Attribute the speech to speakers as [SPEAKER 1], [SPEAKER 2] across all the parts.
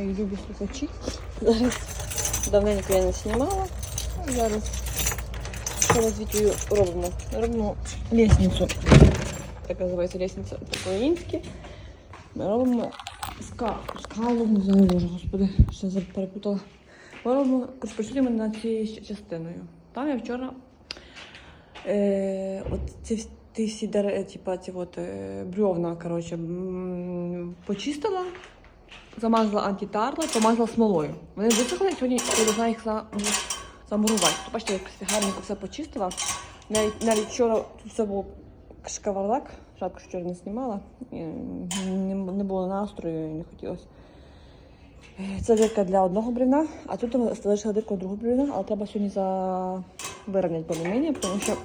[SPEAKER 1] Любі слухачі. Зараз давненько я не знімала. Зараз з Вітєю робимо? Робимо лісницю. Так називається лісниця по-українськи. Ми робимо ска... скалу, не знаю, боже, господи, ще перепутала. Ми робимо, працюємо над цією частиною. Там я вчора е, от ці, ті всі типа, ці от, е, бревна, коротше, почистила, замазала антитарла, помазала смолою. Вони висохли, сьогодні я должна їх замурувати. То бачите, як гарненько все почистила. Навіть, навіть вчора тут все було шкаварлак, що вчора не знімала. Не, не було настрою і не хотілося. Це дирка для одного бревна, а тут залишила дирку другого бревна, але треба сьогодні за... вирівняти по-мені, тому що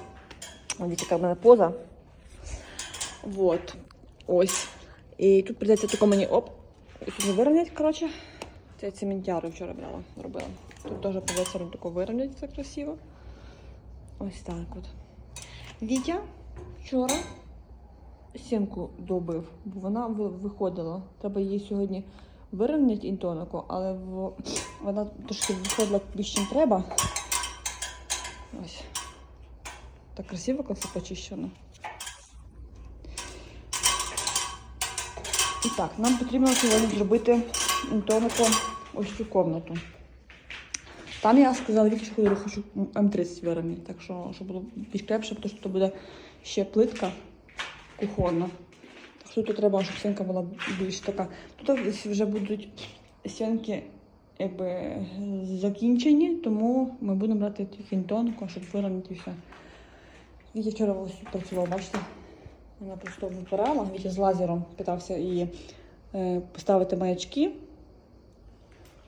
[SPEAKER 1] яка в мене поза. Вот. Ось. І тут прийдеться тако мені оп. Сьогодні вирівняти, коротше. Це цементяру вчора брала, робила. Тут теж прийдеться тако вирівняти це красиво. Ось так от. Вітя вчора сімку добив, бо вона виходила. Треба її сьогодні вирівняти інтонику, але в... вона трошки виходила більше, ніж треба. Ось. Так красиво, все почищено. І так, нам потрібно сьогодні зробити інтонику ось цю комнату. Там я сказала, що я хочу М30 вировняти, так що, щоб було більш крепше, тому що тут буде ще плитка кухонна. Так що тут треба, щоб стінка була більш така. Тут вже будуть стінки якби закінчені, тому ми будемо брати тільки інтонку, щоб вирівняти все. Вітя вчора ось тут працював, бачите? Вона просто випирала, Вітя з лазером питався її е, поставити маячки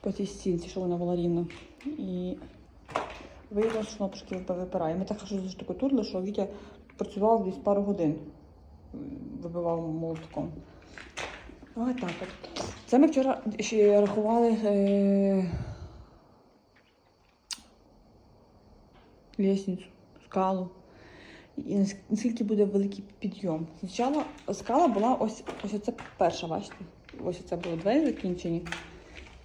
[SPEAKER 1] по цій стінці, щоб вона була рівна. І виявилося, що вип- випирає. Ми так що заштукатурили, що Вітя працював десь пару годин, вибивав молотком. Ось так от. Це ми вчора ще рахували е... лісницю, скалу. І наскільки буде великий підйом. Спочатку скала була ось ось це перша, бачите? Ось це було двері закінчені.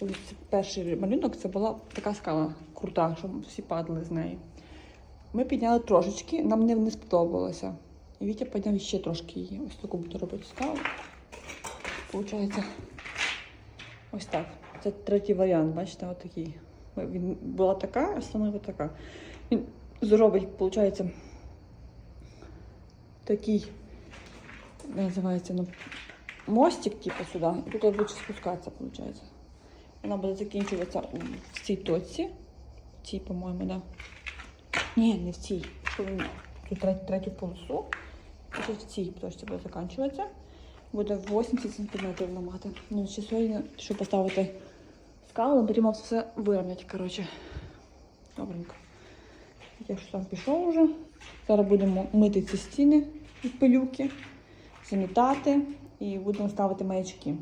[SPEAKER 1] Ось перший малюнок це була така скала крута, щоб всі падали з неї. Ми підняли трошечки, нам не, не сподобалося. І Вітя підняв ще трошки її. Ось таку буду робити скалу. Получається ось так. Це третій варіант, бачите, отакий. Він була така, а становить така. Він зробить, виходить, такий, називається, ну, мостик, типу, сюди. І тут буде спускатися, виходить. Вона буде закінчуватися в цій точці. В цій, по-моєму, да. Ні, не в цій. Тут третю, третю полосу. І в цій точці буде закінчуватися. Буде 80 см ламати. Ну, ще сьогодні, щоб поставити скалу, потрібно все вирівняти, коротше. Добренько. Я ж сам пішов вже. Зараз будемо мити ці стіни від пилюки, замітати і будемо ставити маячки.